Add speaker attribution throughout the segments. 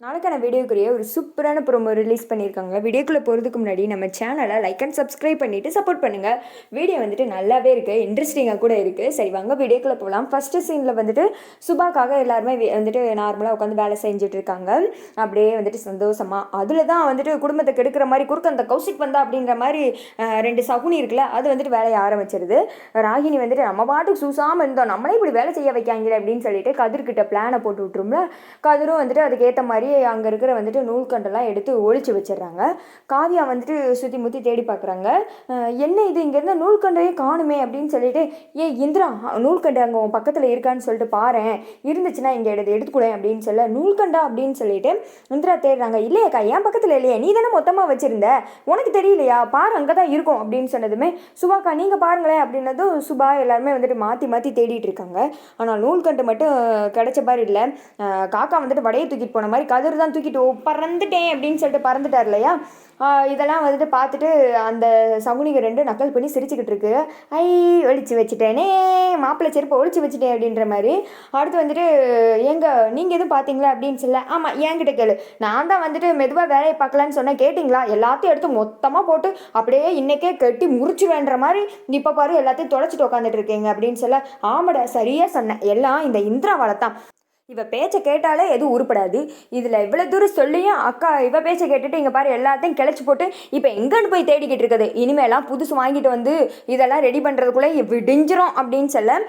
Speaker 1: நாளைக்கான வீடியோக்குரிய ஒரு சூப்பரான ப்ரோமோ ரிலீஸ் பண்ணியிருக்காங்க. வீடியோக்குள்ளே போகிறதுக்கு முன்னாடி நம்ம சேனலை லைக் அண்ட் சப்ஸ்கிரைப் பண்ணிவிட்டு சப்போர்ட் பண்ணுங்கள் வீடியோ வந்துட்டு நல்லாவே இருக்குது இன்ட்ரெஸ்டிங்காக கூட இருக்குது சரி வாங்க வீடியோக்குள்ளே போகலாம் ஃபஸ்ட்டு சீனில் வந்துட்டு சுபாக்காக எல்லாருமே வே- வந்துட்டு நார்மலாக உட்காந்து வேலை செஞ்சுட்டு இருக்காங்க. அப்படியே வந்துட்டு சந்தோஷமாக அதில் தான் வந்துட்டு குடும்பத்தை கெடுக்கிற மாதிரி குறுக்க அந்த கௌசிக் வந்தா அப்படின்ற மாதிரி ரெண்டு சகுனி இருக்குல்ல அது வந்துட்டு வேலையை ஆரம்பிச்சிருது. ராகினி வந்துட்டு நம்ம பாட்டுக்கு சூசாமல் இருந்தோம். நம்மளே இப்படி வேலை செய்ய வைக்காங்களே அப்படின்னு சொல்லிட்டு கதிர்கிட்ட பிளானை போட்டு விட்டுரும்ல. கதிரும் வந்துட்டு அதுக்கேற்ற மாதிரி அங்கே இருக்கிற வந்துட்டு நூல்கண்டெல்லாம் எடுத்து ஒழிச்சு வச்சிடுறாங்க. காவியா வந்துட்டு சுற்றி முற்றி தேடி பார்க்குறாங்க என்ன இது? இங்கேருந்து நூல்கண்டையே காணுமே அப்படின்னு சொல்லிட்டு ஏ இந்திரா நூல்கண்டு அங்கே உன் பக்கத்தில் இருக்கான்னு சொல்லிட்டு பாரேன். இருந்துச்சுன்னா இங்கே எடுத்து எடுத்துக்கூட அப்படின்னு சொல்ல நூல்கண்டா? அப்படின்னு சொல்லிட்டு இந்திரா தேடுறாங்க. இல்லையாக்கா என் பக்கத்தில் இல்லையே. நீ தானே மொத்தமாக வச்சுருந்த? உனக்கு தெரியலையா? பாரு அங்கே தான் இருக்கும் அப்படின்னு சொன்னதுமே சுபாக்கா நீங்கள் பாருங்களேன் அப்படின்னதும் சுபா எல்லாருமே வந்துட்டு மாற்றி மாற்றி தேடிட்டு இருக்காங்க. ஆனால் நூல்கண்டு மட்டும் கிடைச்ச மாதிரி இல்லை. காக்கா வந்துட்டு வடையை தூக்கிட்டு போன மாதிரி கதிர் தான் தூக்கிட்டு ஓ பறந்துட்டேன் அப்படின்னு சொல்லிட்டு பறந்துட்டார் இல்லையா? இதெல்லாம் வந்துட்டு பார்த்துட்டு அந்த சகுனிக ரெண்டு நக்கல் பண்ணி சிரிச்சுக்கிட்டு இருக்கு. ஐ ஒழிச்சு வச்சுட்டேனே மாப்பிள்ளை செருப்பை ஒழிச்சு வச்சுட்டேன் அப்படின்ற மாதிரி. அடுத்து வந்துட்டு ஏங்க நீங்கள் எதுவும் பார்த்தீங்களா அப்படின்னு சொல்ல ஆமாம் என்கிட்ட கேளு. நான் தான் வந்துட்டு மெதுவாக வேலையை பார்க்கலான்னு சொன்னேன் கேட்டிங்களா? எல்லாத்தையும் எடுத்து மொத்தமாக போட்டு அப்படியே இன்றைக்கே கட்டி முறிச்சு வேண்டுற மாதிரி இப்போ பாரு எல்லாத்தையும் தொலைச்சிட்டு உட்காந்துட்டு இருக்கீங்க அப்படின்னு சொல்ல ஆமாடா சரியாக சொன்னேன். எல்லாம் இந்த இந்திராவால் தான். இவ பேச்சை கேட்டாலே எதுவும் உருப்படாது. இதில் இவ்வளோ தூரம் சொல்லியும் அக்கா இவ பேச்சை கேட்டுட்டு இங்கே பாரு எல்லாத்தையும் கிளச்சி போட்டு இப்போ எங்கன்னு போய் தேடிக்கிட்டு இருக்குது. இனிமேலாம் புதுசு வாங்கிட்டு வந்து இதெல்லாம் ரெடி பண்ணுறதுக்குள்ளே விடிஞ்சிரும் அப்படின்னு சொல்ல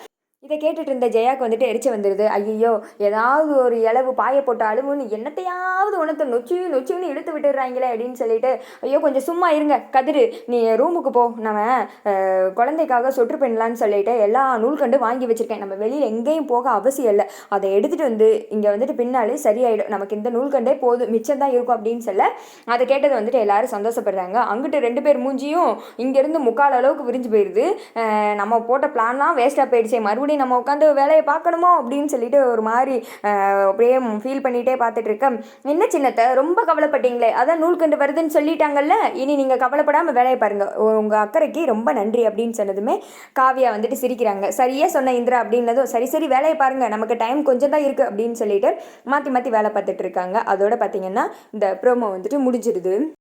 Speaker 1: இதை கேட்டுட்டு இருந்த ஜெயாக்கு வந்துட்டு எரிச்சு வந்துடுது ஐயோ ஏதாவது ஒரு இளவு பாய போட்டாலும் என்னத்தையாவது உணத்தை நொச்சு நொச்சுன்னு இழுத்து விட்டுடுறாங்களே அப்படின்னு சொல்லிட்டு ஐயோ கொஞ்சம் சும்மா இருங்க. கதிரு நீ ரூமுக்கு போ. நம்ம குழந்தைக்காக சொட்டு பண்ணலான்னு சொல்லிட்டு எல்லா நூல்கண்டு வாங்கி வச்சுருக்கேன். நம்ம வெளியில் எங்கேயும் போக அவசியம் இல்லை. அதை எடுத்துகிட்டு வந்து இங்கே வந்துட்டு பின்னாலே சரியாயிடும். நமக்கு இந்த நூல்கண்டே போதும். மிச்சம் தான் இருக்கும் அப்படின்னு சொல்ல அதை கேட்டது வந்துட்டு எல்லாரும் சந்தோஷப்படுறாங்க. அங்கிட்டு ரெண்டு பேர் மூஞ்சியும் இங்கேருந்து முக்கால் அளவுக்கு விரிஞ்சு போயிடுது நம்ம போட்ட பிளான்லாம் வேஸ்ட்டாக போயிடுச்சே. மறுபடியும் நம்ம உட்காந்து வேலையை பார்க்கணுமோ அப்படின்னு சொல்லிட்டு ஒரு மாதிரி அப்படியே ஃபீல் பண்ணிகிட்டே பார்த்துட்டு இருக்கேன். என்ன சின்னத்தை ரொம்ப கவலைப்பட்டீங்களே? அதான் நூல்கண்டு வருதுன்னு சொல்லிட்டாங்கல்ல? இனி நீங்கள் கவலைப்படாமல் வேலையை பாருங்கள் உங்கள் அக்கறைக்கு ரொம்ப நன்றி அப்படின்னு சொன்னதுமே காவியா வந்துட்டு சிரிக்கிறாங்க. சரியே சொன்ன இந்திரா அப்படின்னதும் சரி சரி வேலையை பாருங்கள் நமக்கு டைம் கொஞ்சம் தான் இருக்குது அப்படின்னு சொல்லிட்டு மாற்றி மாற்றி வேலை பார்த்துட்டு இருக்காங்க. அதோட பார்த்தீங்கன்னா இந்த ப்ரோமோ வந்துட்டு முடிஞ்சிருது.